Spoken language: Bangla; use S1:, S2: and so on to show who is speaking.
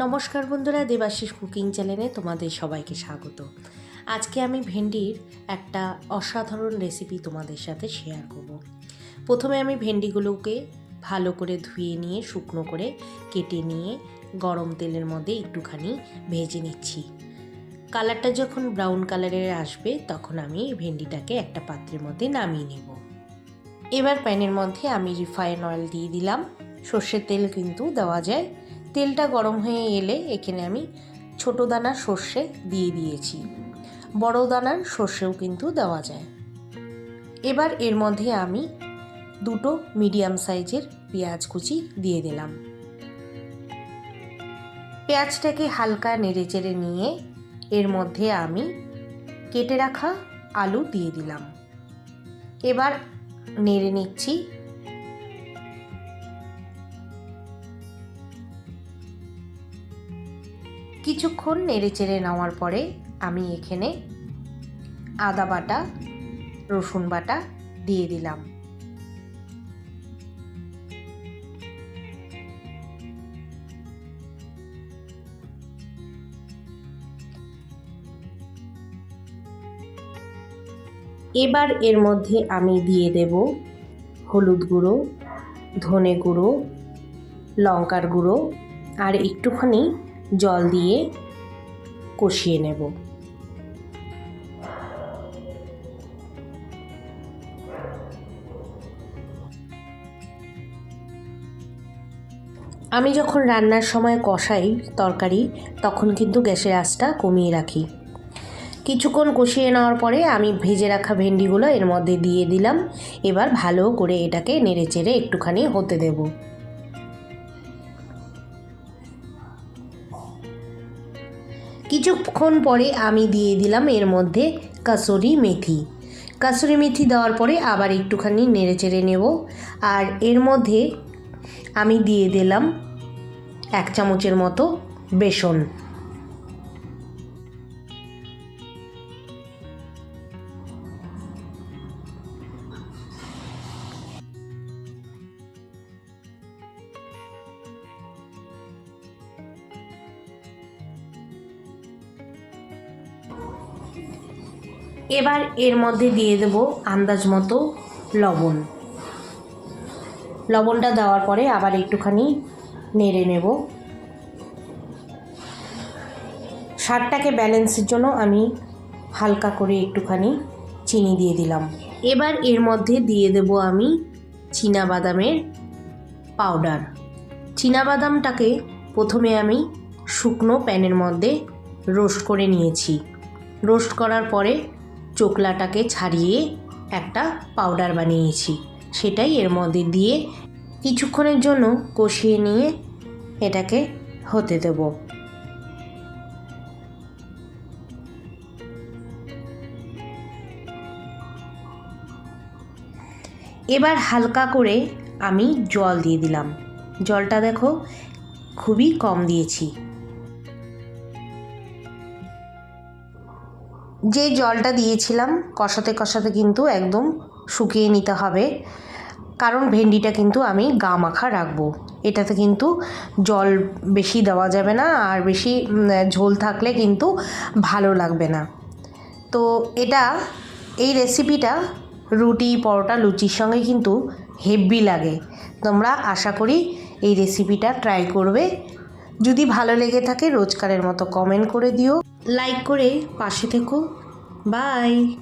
S1: নমস্কার বন্ধুরা, দেবাশিস কুকিং চ্যানেলে তোমাদের সবাইকে স্বাগত। আজকে আমি ভেন্ডির একটা অসাধারণ রেসিপি তোমাদের সাথে শেয়ার করব। প্রথমে আমি ভেন্ডিগুলোকে ভালো করে ধুয়ে নিয়ে, শুকনো করে কেটে নিয়ে গরম তেলের মধ্যে একটুখানি ভেজে নিচ্ছি। কালারটা যখন ব্রাউন কালারের আসবে, তখন আমি ভেন্ডিটাকে একটা পাত্রের মধ্যে নামিয়ে নেব। এবার প্যানের মধ্যে আমি রিফাইন অয়েল দিয়ে দিলাম। সর্ষের তেল কিন্তু দেওয়া যায় তেলটা গরম হয়ে এলে এখানে আমি ছোট দানার সর্ষে দিয়ে দিয়েছি। বড় দানার সর্ষেও কিন্তু দেওয়া যায়। এবার এর মধ্যে আমি দুটো মিডিয়াম সাইজের পেঁয়াজ কুচি দিয়ে দিলাম। পেঁয়াজটাকে হালকা নেড়ে চেড়ে নিয়ে এর মধ্যে আমি কেটে রাখা আলু দিয়ে দিলাম। এবার নেড়ে নিচ্ছি কিছুক্ষণ নেড়ে চেড়ে নেওয়ার পরে আমি এখানে আদা বাটা, রসুন বাটা দিয়ে দিলাম। এবার এর মধ্যে আমি দিয়ে দেব হলুদ গুঁড়ো, ধনে গুঁড়ো, লঙ্কার গুঁড়ো, আর একটুখানি জল দিয়ে কষিয়ে নেব। আমি যখন রান্নার সময় কষাই তরকারি, তখন কিন্তু গ্যাসের আঁচটা কমিয়ে রাখি। কিছুক্ষণ কষিয়ে নেওয়ার পরে আমি ভেজে রাখা ভেন্ডিগুলো এর মধ্যে দিয়ে দিলাম। এবার ভালো করে এটাকে নেড়ে চেড়ে একটুখানি হতে দেবো। কিছুক্ষণ পরে আমি দিয়ে দিলাম এর মধ্যে কাসুরি মেথি। কাসুরি মেথি দেওয়ার পরে আবার একটুখানি নেড়ে চেড়ে নেব। আর এর মধ্যে আমি দিয়ে দিলাম এক চামচের মতো বেসন। এবার এর মধ্যে দিয়ে দেব আন্দাজ মতো লবণ। লবণটা দেওয়ার পরে আবার একটুখানি নেড়ে নেব। স্বাদটাকে ব্যালেন্সের জন্য আমি হালকা করে একটুখানি চিনি দিয়ে দিলাম। এবার এর মধ্যে দিয়ে দেব আমি বাদামের পাউডার। বাদামটাকে প্রথমে আমি শুকনো প্যানের মধ্যে রোস্ট করে নিয়েছি। রোস্ট করার পরে চোকলাটাকে ছাড়িয়ে একটা পাউডার বানিয়েছি। সেটাই এর মধ্যে দিয়ে কিছুক্ষণের জন্য কষিয়ে নিয়ে এটাকে হতে দেব। এবার হালকা করে আমি জল দিয়ে দিলাম। জলটা দেখো, খুবই কম দিয়েছি। যে জলটা দিয়েছিলাম, কষাতে কষাতে কিন্তু একদম শুকিয়ে নিতে হবে। কারণ ভেন্ডিটা কিন্তু আমি গা মাখা রাখব। এটাতে কিন্তু জল বেশি দেওয়া যাবে না, আর বেশি ঝোল থাকলে কিন্তু ভালো লাগবে না। তো এটা, এই রেসিপিটা রুটি, পরোটা, লুচির সঙ্গে কিন্তু হেভি লাগে। তোমরা আশা করি এই রেসিপিটা ট্রাই করবে। যদি ভালো লেগে থাকে, রোজকারের মতো কমেন্ট করে দিও। লাইক করে পাশে থেকো। বাই